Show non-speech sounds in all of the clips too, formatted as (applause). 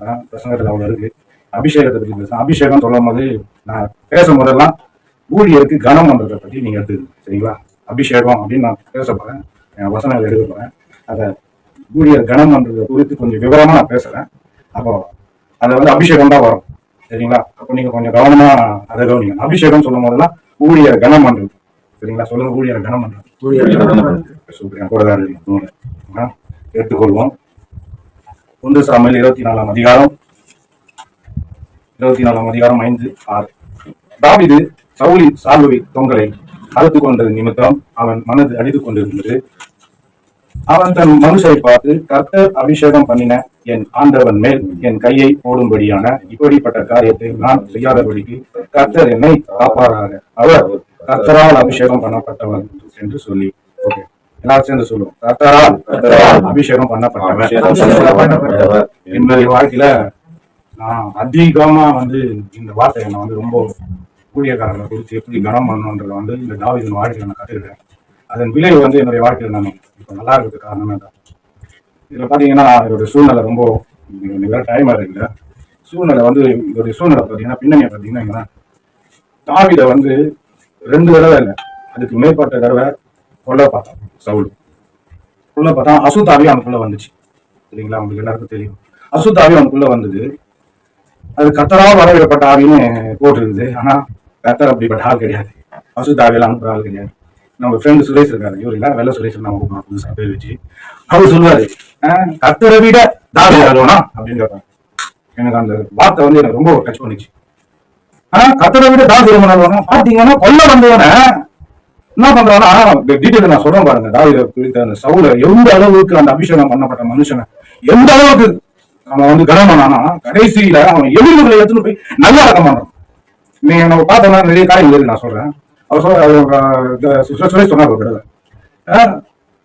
அதான் பிரசங்கத்தில் அவ்வளோ இருக்கு. அபிஷேகத்தை பற்றி பேசுறேன் அபிஷேகம் சொல்லும் போது நான் பேசும் போதெல்லாம் ஊழியருக்கு கனம் பண்றதை பற்றி நீங்க எடுத்துக்கணும் சரிங்களா? அபிஷேகம் அப்படின்னு நான் பேச போறேன். என் வசனங்கள் எடுக்க போறேன். அதை ஊழியர் கனம் பண்றதை குறித்து கொஞ்சம் விவரமா நான் பேசுறேன். அப்போ அது வந்து அபிஷேகம் தான் வரும். சரிங்களா? அப்போ நீங்க கொஞ்சம் கவனமா அதை கவனிங்க அபிஷேகம் சொல்லும் போதெல்லாம் ஊழியர் கனம் பண்றது. சரிங்களா? சொல்லுங்க ஊழியர் கனம் பண்றது. என் கூட தான் எடுத்துக்கொள்வோம். ஒன்று சாமியில் இருபத்தி நாலாம் அதிகாரம். இருபத்தி நாலாம் அதிகாரம் ஐந்து ஆறு. தாவிது சவுலின் சால்வை தொங்கலை அறுத்து கொண்டது நிமித்தம் அவன் மனது அடித்துக் கொண்டிருந்தது. அவன் தன் மனுஷரை பார்த்து கர்த்தர் அபிஷேகம் பண்ணின என் ஆண்டவன் மேல் என் கையை போடும்படியான இப்படிப்பட்ட காரியத்தை நான் செய்யாதபடிக்கு கர்த்தர் என்னை காப்பாராக. அவர் கர்த்தரால் அபிஷேகம் பண்ணப்பட்டவன் என்று சொல்லி எல்லாரும் சேர்ந்து சொல்லுவோம். கர்த்தரால் அபிஷேகம் பண்ணப்பட்டவர் என்னுடைய வாழ்க்கையில நான் அதிகமா வந்து இந்த வார்த்தையை நான் வந்து ரொம்ப ஊழியக்காரர்களை குறித்து எப்படி கனம் பண்ணணுன்றத வந்து இந்த தாவிதின் வாழ்க்கையில நான் கத்துக்கிட்டேன். அதன் விளைவு வந்து என்னுடைய வாழ்க்கையில நான். இப்போ நல்லா இருக்கிறது காரணமே தான் இதுல பாத்தீங்கன்னா இதோட சூழ்நிலை ரொம்ப வேற டைம் இருக்குல்ல சூழ்நிலை வந்து இதோடைய சூழ்நிலை பாத்தீங்கன்னா பின்னணியை பாத்தீங்கன்னா தாவித வந்து ரெண்டு தடவை இல்லை அதுக்கு மேற்பட்ட தடவை கொல்ல பார்த்தான் சவுல். உள்ள பார்த்தா அசுத்தாவி அவனுக்குள்ள வந்துச்சு. சரிங்களா? உங்களுக்கு எல்லாருக்கும் தெரியும். அசுத்தாவி அவனுக்குள்ள வந்தது. அது கத்தரா வரவிடப்பட்ட ஆவின்னு போட்டிருக்குது. ஆனா கத்தர் அப்படிப்பட்ட ஆள் கிடையாது. அசுத்தாவியெல்லாம் அனுப்புற ஆள் கிடையாது. நம்ம ஃப்ரெண்டு சுரேஷ் இருக்காரு. இவர் இல்ல வெள்ள சுரேஷ் நம்ம கூப்பிடுறோம் புதுசா பேர் வச்சு அவர் சொல்லுவாரு கத்தரை விட தாவி ஆளுவனா? அப்படின்னு கேட்பாரு. எனக்கு அந்த வார்த்தை வந்து எனக்கு ரொம்ப டச் பண்ணிச்சு. ஆனா கத்தரை விட தாவி ஆளுவனா? பாத்தீங்கன்னா கொல்ல வந்தவன என்ன பண்றாங்கன்னா டீட்டெயில் நான் சொல்றேன் பாருங்க தாவித குறித்த அந்த சவுல எந்த அளவுக்கு அந்த அபிஷேகம் பண்ணப்பட்ட மனுஷனை எந்த அளவுக்கு அவன் வந்து கனம் கடைசியில அவன் எதிர்களை எடுத்துட்டு போய் நல்லா ரகம் பண்றான் நீங்க நம்ம பார்த்தோம்னா நிறைய காரியங்கள் இருக்கு நான் சொல்றேன். அவர் சொல்ற சுரேஷ் சொன்னார் ஒரு தடவை. அஹ்,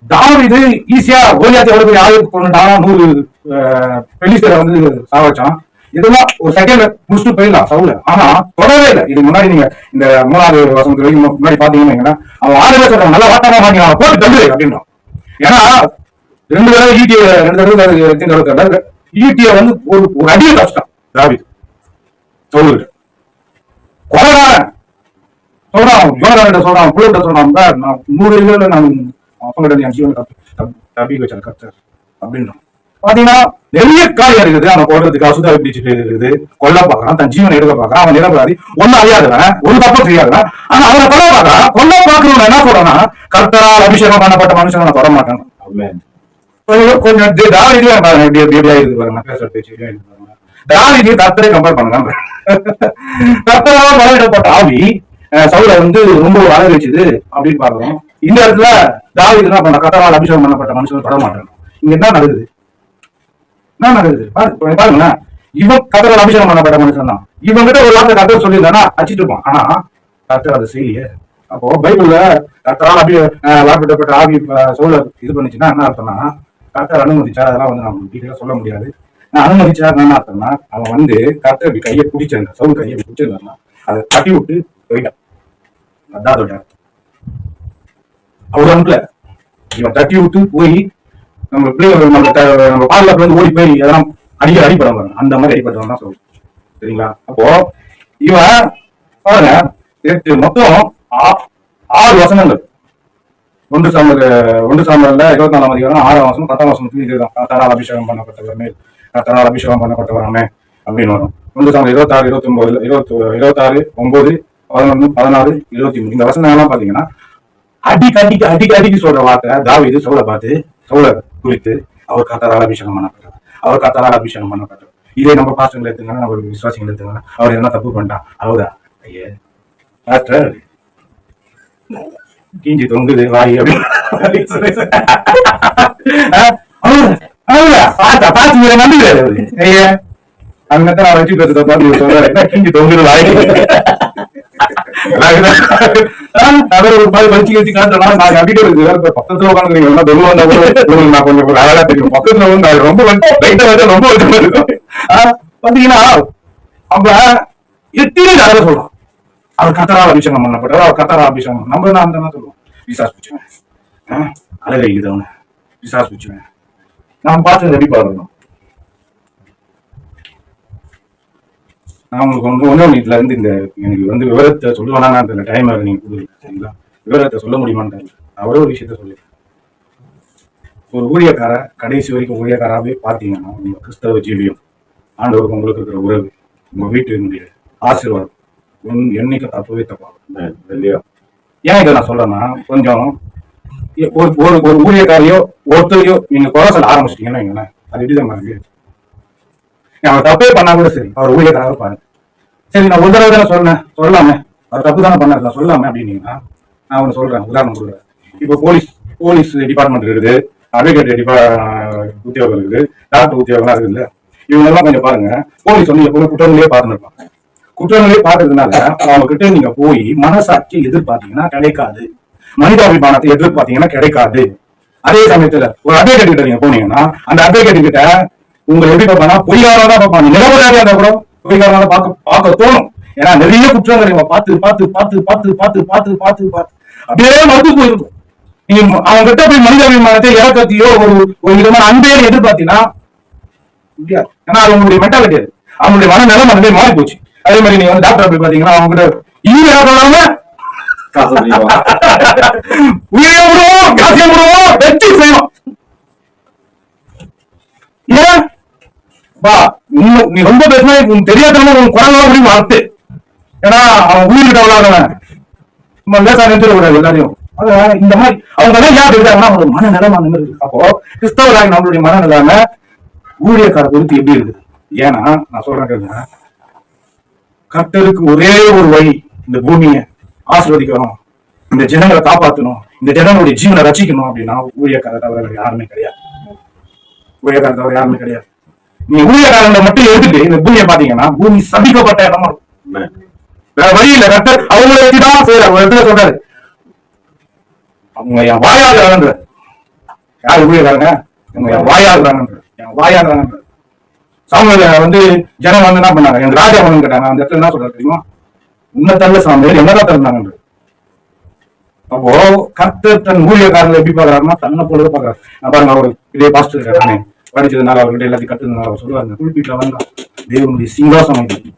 தாவீது ஈஸியா கோலியாத்தை எவ்வளவு பெரிய ஆளுக்கு கொண்டுட்டான் நூறு பெலிசரை வந்து சாவச்சான் இதெல்லாம் ஒரு செகண்ட் முடிச்சுட்டு போயிடலாம் சவுல ஆனா தொடரவே இல்லை. இது முன்னாடி நீங்க இந்த மூணாவது வசந்த வரைக்கும் முன்னாடி பாத்தீங்கன்னா அவன் ஆறு சொல்றாங்க நல்லா வாட்டமா வாங்கி அவன் போட்டு தள்ளு அப்படின்னா ஏன்னா ரெண்டு தடவை ஈட்டிய ரெண்டு தடவை எத்தனை தடவை ஈட்டிய வந்து ஒரு ஒரு அடியை கஷ்டம் ராவி சொல்லுங்க. கொலகாரன். சொல்றான் யோகாரிட்ட சொல்றான் புள்ளட்ட சொல்றான் நான் நூறு இதுல நான் அப்பங்கிட்ட என் ஜீவன் தப்பி தப்பி- வச்சேன் கர்த்தர் அப்படின்றான். பாத்தீங்கன்னா நிறைய காரியம் இருக்குது அவன் போடுறதுக்கு அசுதா பிடிச்சிட்டு இருக்குது. கொல்ல பாக்குறான் தன் ஜீவனை எடுக்க பாக்குறான் அவன் நிரபராதி. ஒன்னும் அறியாதவன். ஒரு தப்பும் செய்யாதவன். ஆனா அவனை கொல்ல பாக்குறான் கொல்ல பாக்குறவன் என்ன சொல்றான்னா கர்த்தரால் அபிஷேகம் பண்ணப்பட்ட மனுஷன் நான் தொட மாட்டான் கொஞ்சம் கொஞ்சம் தி- தாவீதே பாருங்க, பாருங்க, பேசுற பேச்சு. தாவீதையும் கர்த்தரை compare பண்ணுங்க. கர்த்தரால் பலவிடப்பட்ட ஆவி, சவுலை வந்து ரொம்ப அழகழிச்சுது அப்படின்னு பாக்குறோம். இந்த இடத்துல தாவீது என்ன பண்ண கர்த்தரால் அபிஷேகம் பண்ணப்பட்ட மனுஷன் தொட மாட்டான் இங்க என்ன நடக்குது? என்ன நடக்குது பாருங்களேன். இவன் கர்த்தரால் அபிஷேகம் பண்ணப்பட்ட மனுஷன் தான். இவன் கிட்ட ஒரு வார்த்தை கத்தர் சொல்லியிருந்தானா அச்சிட்டு இருப்பான். ஆனா கத்தர் அதை செய்யலையே. அப்போ பைபிள்ல கத்தரால் அபி அஹ், வார்ப்பிடப்பட்ட ஆவி சூழல் இது பண்ணுச்சுன்னா என்ன அர்த்தம்னா கத்தர் அனுமதிச்சா அதெல்லாம் வந்து நம்ம டீட்டெயிலா சொல்ல முடியாது. நான் அனுமதிச்சா என்ன அர்த்தம்னா அவன் வந்து கத்தர் இப்படி கையை பிடிச்சிருந்தான். சவுல் கையை பிடிச்சிருந்தான் அதை தட்டி விட்டு போயிட்டான். அதான் அதோட அர்த்தம். அவர் அனுப்பல. இவன் தட்டி விட்டு போய் நம்ம பிள்ளைங்க நம்ம நம்ம பாதுகாப்பு வந்து ஓடி போய் அதெல்லாம் அடிக்க அடிப்படம் பாருங்க. அந்த மாதிரி அடிப்பட்டவன் தான் சொல்லுவோம் சரிங்களா? அப்போ இவன் பாருங்க எட்டு மொத்தம் ஆ- ஆறு வசனங்கள். ஒன்று சாம்பல் ஒன்று சாம்பல்ல இருபத்தி நாலாம் அதிகாரம் ஆறாம் வசனம் பத்தாம் வசனத்துக்கு இதுதான். கத்தரால் அபிஷேகம் பண்ணப்பட்டவர் மேல் கத்தரால் அபிஷேகம் பண்ணப்பட்டவராமே அப்படின்னு வரும். ஒன்று சாம்பல் இருபத்தாறு இருபத்தி ஒன்பதுல இருபத்தி இருபத்தாறு ஒன்பது பதினொன்று பதினாறு இருபத்தி மூணு. இந்த வசனம் எல்லாம் பாத்தீங்கன்னா அடிக்க அடிக்க அடிக்க அடிக்க சொல்ற வார்த்தை தாவி இது சொல்ல பார்த்து சோழ குறித்து அவர் கத்தரால் அபிஷேகம் பண்ணப்பட்டவர். அவர் கத்தரால் அபிஷேகம் பண்ணப்பட்டவர். இதே நம்ம பாஸ்டர்கள் எடுத்துங்கன்னா நம்ம விசுவாசிகள் எடுத்துங்கன்னா அவர் என்ன தப்பு பண்ணிட்டான்? அவதா ஐயே பாஸ்டர் கீஞ்சி தொங்குது வாய் அப்படின்னு பார்த்தா பாத்து நம்புகிறாரு ஐயா அங்கத்தான் நான் வச்சு பேசுறத பார்த்து சொல்றாரு. என்ன கிஞ்சி தொங்குது வாய். அவர் ஒரு மாதிரி வச்சு வச்சு காட்டுறா நான் அப்படியே இருக்கு பக்கத்துல உட்காந்துருக்கீங்க எல்லாம் வெளில வந்தா கூட உங்களுக்கு நான் கொஞ்சம் ஒரு அழகா தெரியும் பக்கத்துல வந்து ரொம்ப லைட்டா வச்சா ரொம்ப இருக்கும் ஆஹ் பாத்தீங்கன்னா அப்ப எத்தனை தடவை சொல்றோம் அவர் கத்தரால் அபிஷேகம் பண்ணப்பட்டவர் அவர் கத்தரா அபிஷேகம் நம்ம தான் அந்த சொல்லுவோம் விசாஸ் பிடிச்சுவேன் அழகை அவனு விசாஸ் பிடிச்சுவேன் நான் பார்த்து எப்படி பாருங்க நான் உங்களுக்கு ஒன்று ஒன்று வீட்டில் இருந்து இந்த எனக்கு வந்து விவரத்தை சொல்லுவேனா அந்த டைம் நீங்க கொடுக்கல சரிங்களா? விவரத்தை சொல்ல முடியுமான்னு. நான் ஒரே விஷயத்த சொல்லி ஒரு ஊழியக்கார கடைசி வரைக்கும் ஊழியக்காராவே பார்த்தீங்கன்னா உங்க கிறிஸ்தவ ஜீவியம் ஆண்டவருக்கு உங்களுக்கு இருக்கிற உறவு உங்க வீட்டினுடைய ஆசீர்வாதம் உன் என்னைக்கு தப்பவே தப்பாகும். இல்லையா? ஏன் இதை நான் சொல்றேன்னா கொஞ்சம் ஒரு ஒரு ஊழியக்காரையோ ஒருத்தரையோ நீங்க குறை சொல்ல ஆரம்பிச்சிட்டீங்கன்னா அது எப்படிதான் பாருங்க அவர் தப்பே பண்ணா கூட சரி. அவர் ஊழியக்காராக பாருங்க சரி நான் ஒரு தடவை தானே சொன்னேன். சொல்லலாமே அவர் தப்பு தானே பண்ணார். சொல்லாமே அப்படின்னீங்கன்னா நான் ஒன்று சொல்றேன். உதாரணம் சொல்றேன் இப்போ போலீஸ் போலீஸ் டிபார்ட்மெண்ட் இருக்குது. அட்வொகேட் டிபா உத்தியோகம் இருக்குது. டாக்டர் உத்தியோகம்லாம் இருக்குல்ல இவங்கெல்லாம் கொஞ்சம் பாருங்க. போலீஸ் வந்து எப்பவுமே குற்றங்களே பார்த்துருப்பாங்க குற்றங்களே பார்த்ததுனால அவங்க கிட்ட நீங்க போய் மனசாட்சி எதிர்பார்த்தீங்கன்னா கிடைக்காது. மனிதாபிமானத்தை எதிர்பார்த்தீங்கன்னா கிடைக்காது. அதே சமயத்துல ஒரு அட்வொகேட் கிட்ட நீங்க போனீங்கன்னா அந்த அட்வொகேட் கிட்ட உங்களை எப்படி பார்ப்பானா பொய்யாரா தான் பார்ப்பாங்க. நிரபராதியா இருந்தா கூட பொய்யாரா பார்க்க பார்க்க தோணும். ஏன்னா நிறைய குற்றங்கள் இவங்க பார்த்து பார்த்து பார்த்து பார்த்து பார்த்து பார்த்து பார்த்து பார்த்து அப்படியே மறுத்து போயிருக்கும் நீங்க அவங்க கிட்ட போய் மனித அபிமானத்தை இறக்கத்தையோ ஒரு ஒரு விதமான அன்பையும் எதிர்பார்த்தீங்கன்னா முடியாது. ஏன்னா அது உங்களுடைய மெட்டாலிட்டி அது. அவங்களுடைய மனநிலம் அந்த மாறி போச்சு அதே மாதிரி நீங்க வந்து டாக்டர் போய் பாத்தீங்கன்னா அவங்க கிட்ட ஈர சொல்லாம காசு அதிகமா. உயிரை விடுவோம் காசியை விடுவோம் வெற்றி செய்வோம். ஏன்? பா இன்னும் நீ ரொம்ப பேசினா உன் தெரியாதவங்க உன் குரலாம் அப்படி வளர்த்து ஏன்னா அவன் உயிருக்கு அவ்வளவு நம்ம லேசா நிறுத்திட எல்லாரையும். இந்த மாதிரி அவங்க எல்லாம் யார் இருக்காங்கன்னா அவங்க மனநிலைமை அந்த மாதிரி இருக்கு. அப்போ கிறிஸ்தவராக நம்மளுடைய மனநிலைமை ஊழியக்கார குறித்து எப்படி இருக்குது? ஏன்னா நான் சொல்றேன் கர்த்தருக்கு ஒரே ஒரு வழி இந்த பூமியை ஆசீர்வதிக்கணும். இந்த ஜனங்களை காப்பாற்றணும் இந்த ஜனங்களுடைய ஜீவனை ரசிக்கணும் அப்படின்னா ஊழியக்கார தவிர யாருமே கிடையாது. ஊழியக்கார தவிர யாருமே கிடையாது. நீங்க ஊழியக்காரங்களை மட்டும் எடுத்துட்டு இந்த பூமியை பாத்தீங்கன்னா பூமி சபிக்கப்பட்ட இடமா இருக்கும். வேற வழி இல்ல கர்த்தர் அவங்கள வச்சுதான் செய்யறாரு ஒரு இடத்துல சொல்றாரு. அவங்க என் வாயாடுறாங்க யாரு ஊழியக்காரங்க அவங்க என் வாயாடுறாங்க என் வாயாடுறாங்க சாமுவேல வந்து ஜனம் வந்து என்ன பண்ணாங்க? எங்க ராஜா வந்து கேட்டாங்க. அந்த இடத்துல என்ன சொல்றாரு தெரியுமா? உன்னை தள்ள சாமுவேல் என்னதான் தந்தாங்க அப்போ கர்த்தர் தன் ஊழியக்காரங்களை எப்படி பாக்குறாருன்னா தன்னை போல பாக்குறாரு நான் பாருங்க அவர் இதே பாஸ்டர் இருக்காரு படிச்சதுனால அவர்கிட்ட எல்லாத்தையும் கத்துனால அவர் சொல்லுவாங்க குறிப்பிட்ட வந்தா தேவனுடைய சிங்காசனம் இது.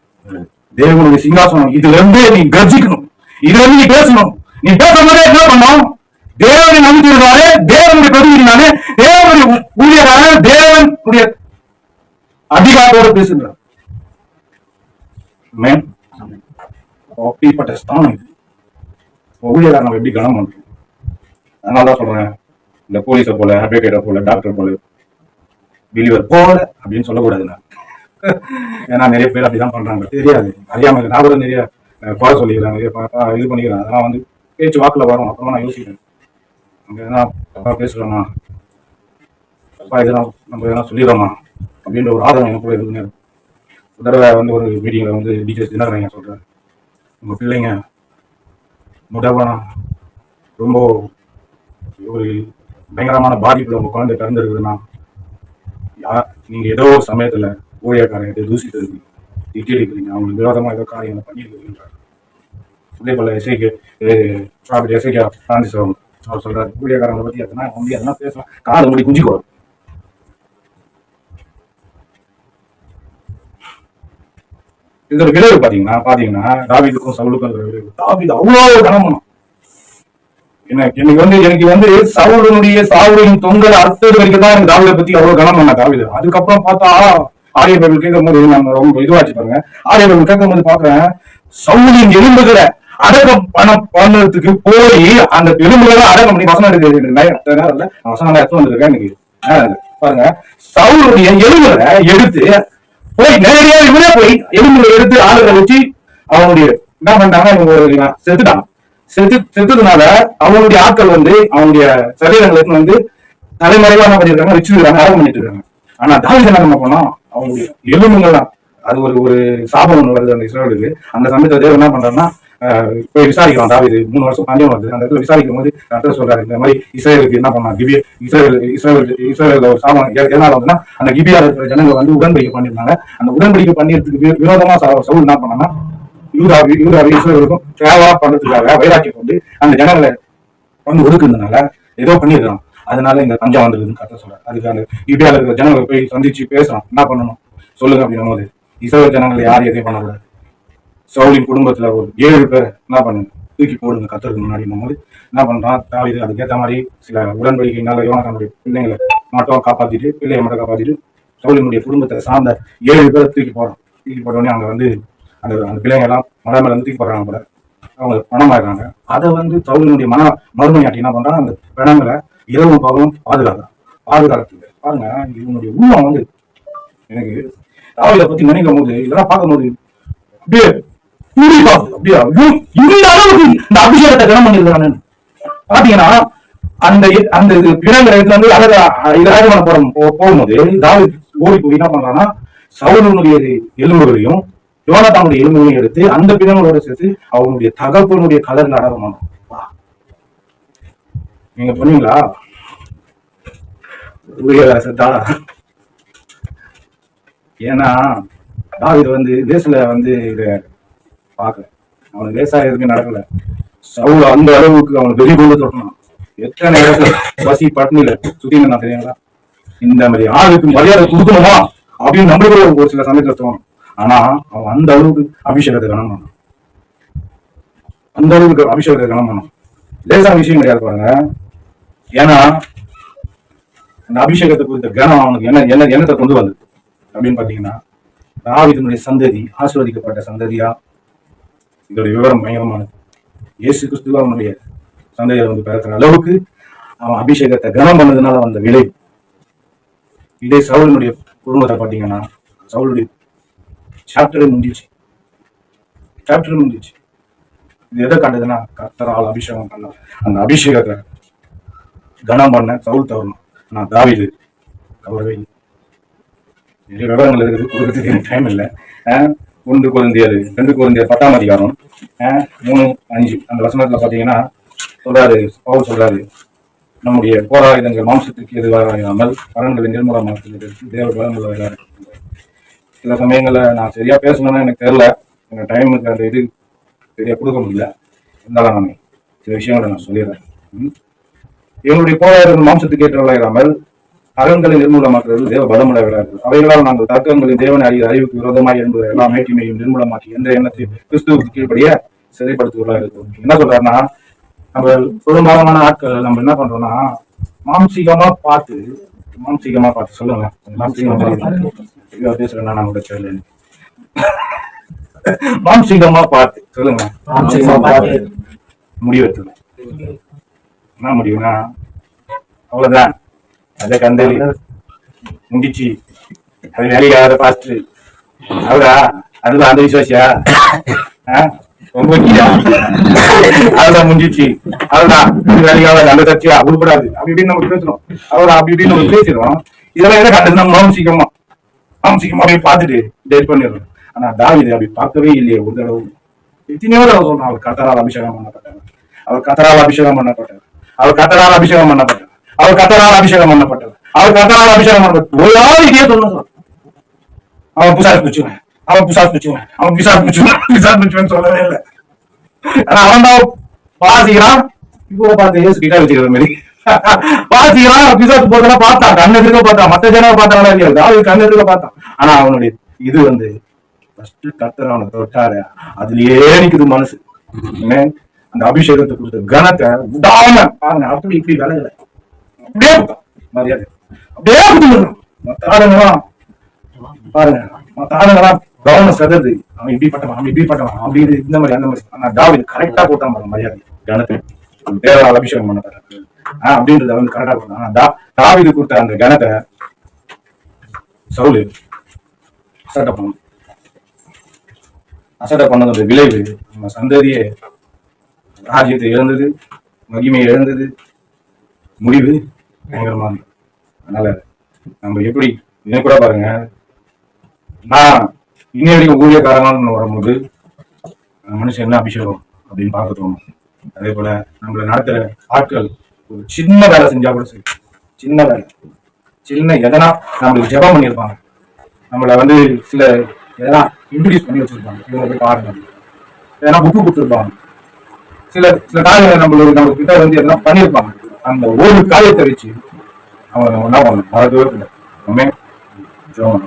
தேவனுடைய சிங்காசனம் இதுல இருந்தே நீ கர்ஜிக்கணும். இதுல இருந்து நீ பேசணும். நீ பேசும்போதே என்ன பண்ணும் தேவனை நம்பிக்கையினாலே தேவனுடைய பிரதிநிதினாலே தேவனுடைய ஊழியரான தேவனுடைய அதிகாரத்தோட பேசுகிறார். மேன் அப்படிப்பட்ட ஸ்தானம் இது. ஊழியராக நம்ம எப்படி கனம் பண்றோம் அதனால தான் சொல்றேன். இந்த போலீஸை போல அட்வொகேட்டை போல டாக்டர் போல பிலிவர் போல அப்படின்னு சொல்லக்கூடாது நான் ஏன்னா நிறைய பேர் அப்படிதான் பண்றாங்க. தெரியாது. அறியாமல் நான் கூட நிறைய குறை சொல்லிக்கிறேன். நிறைய இது பண்ணிக்கிறேன். அதெல்லாம் வந்து பேச்சு வாக்குல வரும். அப்புறமா நான் யோசிக்கிறேன். நம்ம எதனா தப்பா பேசுறோமா? அப்பா எதனா நம்ம எதனா சொல்லிடுறோமா? அப்படின்ற ஒரு ஆதரவு எனக்கு கூட இருக்கும். ஒரு தடவை வந்து ஒரு மீட்டிங்கில் வந்து டீச்சர்ஸ் தினகரன் சொல்கிறேன் உங்கள் பிள்ளைங்க முடவான ரொம்ப ஒரு பயங்கரமான பாதிப்பில் உங்கள் குழந்தை பிறந்திருக்குதுன்னா யா- நீங்க ஏதோ ஒரு சமயத்துல ஊழியக்காரங்க தூசிட்டு இருக்கீங்க. திட்டி இருக்கிறீங்க அவங்களுக்கு விரோதமா ஏதோ காரியங்களை பண்ணியிருக்கிறீங்க அதே போல எஸ்ஐக்கு ப்ராஃபிட் எஸ்ஐக்கா பிரான்சிஸ் அவர். அவர் சொல்றாரு ஊழியக்காரங்களை பத்தி எதனா வந்து எதனா பேசலாம். காது முடி குஞ்சிக்குவார் இதோட விளைவு பாத்தீங்கன்னா பாத்தீங்கன்னா தாவிதுக்கும் சவுலுக்கும் இருக்கிற விளைவு. தாவிது அவ்வளோ கனமனம் எனக்கு எனக்கு வந்து எனக்கு வந்து சவுலனுடைய சாவுடையும் தொங்கல் அர்த்தது வரைக்கும் தான் எனக்கு தாவீதை பத்தி அவ்வளவு கனம் பண்ண தாவீது அதுக்கப்புறம் பார்த்தா ஆரிய பைபிள் கேட்கும் போது நம்ம ரொம்ப இதுவாச்சு பாருங்க. ஆரிய பைபிள் கேட்கும் போது பாக்குறேன் சவுலின் எலும்புகிற அடக்கம் பணம் பண்ணதுக்கு போய் அந்த எலும்புகளை அடக்கம் பண்ணி வசனம் எடுக்கிறது எனக்கு நேரம் நேரம் இல்ல. வசனம் எடுத்து வந்திருக்கேன் எனக்கு பாருங்க. சவுளுடைய எலும்புகளை எடுத்து போய் நேரடியா இவரே போய் எலும்புகளை எடுத்து ஆளுகளை வச்சு அவனுடைய என்ன பண்ணாங்க இவங்க செத்து செத்ததுனால அவனுடைய ஆட்கள் வந்து அவனுடைய சரீரங்களுக்கு வந்து தலைமறைவா என்ன பண்ணிருக்காங்க வச்சிருக்காங்க பண்ணிட்டு இருக்காங்க ஆனா தாவித என்ன பண்ண போனோம் அவங்களுடைய எலும்புகள் தான் அது ஒரு ஒரு சாபம் ஒண்ணு வருது அந்த இஸ்ரேலுக்கு அந்த சமயத்துல தேவன் என்ன பண்றாருன்னா போய் விசாரிக்கலாம். தாவிது மூணு வருஷம் பஞ்சம் வருது அந்த இடத்துல விசாரிக்கும் போது கர்த்தர் சொல்றாரு இந்த மாதிரி இஸ்ரேலுக்கு என்ன பண்ணா கிபிய இஸ்ரேல் இஸ்ரேல் இஸ்ரேலில் ஒரு சாபம் எதனால வந்துன்னா அந்த கிபியா இருக்கிற ஜனங்கள் வந்து உடன்படிக்கை பண்ணியிருந்தாங்க. அந்த உடன்படிக்கை பண்ணியதுக்கு விரோதமா சவுல் என்ன பண்ணான்னா இவரு யூதாவி இஸ்ரேலுக்கும் சேவா பண்றதுக்காக வைராக்கியம் கொண்டு அந்த ஜனங்களை வந்து ஒதுக்குறதுனால ஏதோ பண்ணிடுறான் அதனால இந்த பஞ்சம் வந்திருக்குன்னு கரெக்டா சொல்றாரு. அதுக்கு அந்த இந்தியாவில் இருக்கிற ஜனங்களை போய் சந்திச்சு பேசுறான் என்ன பண்ணணும்? சொல்லுங்க அப்படின்னும் போது இஸ்ரேல் ஜனங்களை யாரும் எதையும் பண்ணக்கூடாது. சவுலின் குடும்பத்துல ஒரு ஏழு பேர் என்ன பண்ணுங்க தூக்கி போடுங்க கத்துறதுக்கு முன்னாடி போது என்ன பண்றான்? தாவிது அதுக்கேற்ற மாதிரி சில உடன்படிக்கைனால யோனத்தானுடைய பிள்ளைங்களை மட்டும் காப்பாத்திட்டு பிள்ளையை மட்டும் காப்பாத்திட்டு சவுலினுடைய குடும்பத்தை சார்ந்த ஏழு பேரை தூக்கி போடுறான். தூக்கி போட்டோடனே அங்க வந்து அந்த அந்த பிள்ளைங்க எல்லாம் மலை மேலே தூக்கி போடுறாங்க கூட அவங்க பணமாயிடுறாங்க. அதை வந்து சவுலினுடைய மன மறுமணியாட்டி என்ன பண்றான் அந்த பிணங்களை இரவும் பகலும் பாதுகாக்கிறான் பாதுகாக்கிறது பாருங்க இவனுடைய உள்ளம் வந்து எனக்கு தாவிதை பத்தி நினைக்கும் போது இதெல்லாம் பார்க்கும்போது அப்படியே பூரி பாக்குது அப்படியே ஐயோ, இந்த அளவுக்கு இந்த அபிஷேகத்தை கனம் பண்ணிருக்கானு பாத்தீங்கன்னா அந்த அந்த இது பிணங்கிற வந்து அழகா இது ராஜமான போ- போகும்போது தாவி ஓடி போய் என்ன பண்றான்னா சவுலனுடைய எலும்புகளையும் யோனத்தானுடைய எலும்புகளையும் எடுத்து அந்த பிணங்களோட சேர்த்து அவனுடைய தகப்பனுடைய கலர்ல அடக்கணும் நீங்க சொன்னீங்களா? உரிய ஏன்னா இது வந்து லேசில் வந்து இத பார்க்கல. அவனுக்கு லேசா எதுவுமே நடக்கல. சவுல் அந்த அளவுக்கு அவனை வெறி கொண்டு தொட்டணும் எத்தனை இடத்துல பசி பட்டினில சுத்தினா நான் தெரியுங்களா? இந்த மாதிரி ஆளுக்கு மரியாதை கொடுக்கணுமா? அப்படின்னு நம்மளுக்கு ஒரு- சில சமயத்துல தோணும். ஆனா அவன் அந்த அளவுக்கு அபிஷேகத்தை கனம் பண்ணான் அந்த அளவுக்கு அபிஷேகத்தை கனம் பண்ணான் லேசா விஷயம் கிடையாது பாருங்க. ஏன்னா அந்த அபிஷேகத்தை குறித்த கனம் அவனுக்கு என்ன என்ன என்னத்தை கொண்டு வந்தது? அப்படின்னு பாத்தீங்கன்னா தாவீதினுடைய சந்ததி ஆசீர்வதிக்கப்பட்ட சந்ததியா? இதோட விவரம் பயங்கரமானது. இயேசு கிறிஸ்துவ அவனுடைய சந்ததியை வந்து பிறக்கிற அளவுக்கு அவன் அபிஷேகத்தை கனம் பண்ணதுனால வந்த விளைவு. இதே சவுலினுடைய குடும்பத்தை பார்த்தீங்கன்னா சவுளுடைய சாப்டரே முடிஞ்சிச்சு. சாப்டர் முடிஞ்சிச்சு. இது எதை காட்டுதுன்னா கர்த்தரால் அபிஷேகம் பண்ண அந்த அபிஷேகத்தை கனம் பண்ண சவுல் தவறணும். ஆனால் தாவிது தவறவே இல்லை. நிறைய விவரங்கள் இருக்குது. கொடுக்கறதுக்கு எனக்கு டைம் இல்லை. ஒன்று குழந்தையர் ரெண்டு குழந்தையர் பத்தாம் அதிகாரம். மூணு அஞ்சு. அந்த வசனத்தில் பார்த்தீங்கன்னா சொல்றாரு பவுல் சொல்றாரு நம்முடைய போராயுதங்கள் மாம்சத்துக்கு இல்லாமல் பலன்களை நிர்மூலமாக்குவதற்கு தேவ பலன்கள் சில சமயங்களில் நான் சரியாக பேசணும்னா எனக்கு தெரியல. எனக்கு டைமுக்கு அந்த இது சரியாக கொடுக்க முடியல. இருந்தாலும் நான் சில விஷயங்களை நான் சொல்லிடுறேன். ம். போராடுகள் போராயுதங்கள் மாம்சத்துக்கு ஏற்றவர்களாயிராமல் அகங்களை நிர்மூலமாக்குறது தேவ பலமுடையவர்கள் அவைகளால் நாங்கள் தர்க்கங்களின் தேவனை அறிய அறிவுக்கு விரோதமாக என்பது எல்லா மேட்டிமையும் நிர்மூலமாக்கி எந்த எண்ணத்தையும் கிறிஸ்துவுக்கு கீழ்படிய சிறைப்படுத்துவதாக இருக்கும் என்ன சொல்றாருன்னா நம்ம பெரும்பாலான ஆட்கள் நம்ம என்ன பண்றோம்னா மாம்சீகமா பார்த்து மாம்சீகமா பார்த்து சொல்லுங்க. மாம்சீகமா ஐயோ, பேசுறேன்னா நான் கூட தெரியல மாம்சீகமா பார்த்து சொல்லுங்க. மாம்சீகமா பார்த்து. முடிவெடுத்துங்க என்ன முடியும்னா அவ்வளவுதான். அத கந்தலி முடிச்சு அது வேலைக்காக பாஸ்டர் அவரா அதுதான் அந்த விசுவாசியா. அதுதான் முடிஞ்சிச்சு. இது வேலைக்காக அந்த சர்ச்சையா? உருப்படாது. அப்படி இப்படின்னு நம்ம பேசுறோம். அவரா அப்படி இப்படின்னு நம்ம பேசுறோம் இதெல்லாம் என்ன காட்டுதுன்னா அவன் சீக்கிரமா போய் பார்த்துட்டு டெட் பண்ணிடுறோம் ஆனா தாவிது அப்படி பார்க்கவே இல்லையே ஒரு தடவை. எத்தனையோ தடவை சொல்றான் அவர் கத்தரால் அபிஷேகம் பண்ணப்பட்டார் அவர் கத்தரால் அபிஷேகம் பண்ணப்பட்டார் அவர் கத்தரால் அபிஷேகம் பண்ணப்பட்டார் அவர் கத்தரால் அபிஷேகம் பண்ணப்பட்டார் அவர் கத்தரால் அபிஷேகம் பண்ணப்பட்டார் ஒரு ஆள் இதே சொல்லுங்க அவன் புசாஸ் பிடிச்சுவேன் அவன் புசாஸ் பிடிச்சுவேன் அவன் பிசாஸ் பிடிச்சுவேன் பிசாஸ் பிடிச்சுவேன் சொல்லவே இல்லை. ஆனா அவன் தான் பாசிக்கிறான். இப்போ பார்த்து ஏசு கிட்ட வச்சுக்கிற மாதிரி. (laughs) வாசிக்கிறான் பிசாஸ் போதெல்லாம் பார்த்தான் கண்ணு எதிர்க்க பார்த்தான். மத்த ஜனம் பார்த்தாங்களா இல்லையா? அதாவது கண்ணு எதிர்க்க பார்த்தான். ஆனா அவனுடைய இது வந்து ஃபர்ஸ்ட் கத்தர் அவனை தொட்டாரு. அதுலயே நிக்குது மனசு. அந்த அபிஷேகத்தை கொடுத்த கனத்தை விடாம பாருங்க அப்படி இப்படி விலகல. அப்படியே மரியாதை. அப்படியே கொடுத்துருக்கான் மத்த ஆளுங்களாம் பாருங்க மத்த ஆளுங்களாம் கவனம் சதது அவன் இப்படி பட்டவன் அவன் இப்படி பட்டவன் அப்படி இது, இந்த மாதிரி அந்த மாதிரி. ஆனா தாவிது கரெக்டா போட்டான் பாருங்க மரியாதை. கனத்தை. பேரால் அபிஷேகம் பண்ண அப்படின்றத வந்து கரெக்டா போட்டான் தாவிது கொடுத்த அந்த கணத்தை சவுலு அசட்டை பண்ணும் அசட்டை பண்ணதோட விளைவு நம்ம சந்ததியே ராஜ்யத்தை இழந்தது மகிமையை இழந்தது முடிவு பயங்கரமா இருந்தது. அதனால நம்ம எப்படி இதை கூட பாருங்க. நான் இன்னும் வரைக்கும் ஊழியக்காரங்கன்னு வரும்போது மனுஷன் என்ன அபிஷேகம் அப்படின்னு பார்க்க தோணும். அதே போல நம்மளை நடத்துற ஆட்கள் ஒரு சின்ன வேலை செஞ்சா கூட சரி. சின்ன வேலை. சின்ன எதனா நம்மளுக்கு ஜெபம் பண்ணியிருப்பாங்க. நம்மளை வந்து சில எதனா இன்ட்ரடியூஸ் பண்ணி வச்சிருப்பாங்க. இவங்க போய் பாருங்க. எதனா புக்கு கொடுத்துருப்பாங்க. சில சில காரியங்களை நம்மளுக்கு நம்ம கிட்ட வந்து எதனா பண்ணியிருப்பாங்க. அந்த ஒரு காரியத்தை வச்சு அவன் என்ன பண்ணணும் மறக்கவே இல்லை நம்ம ஜெபம்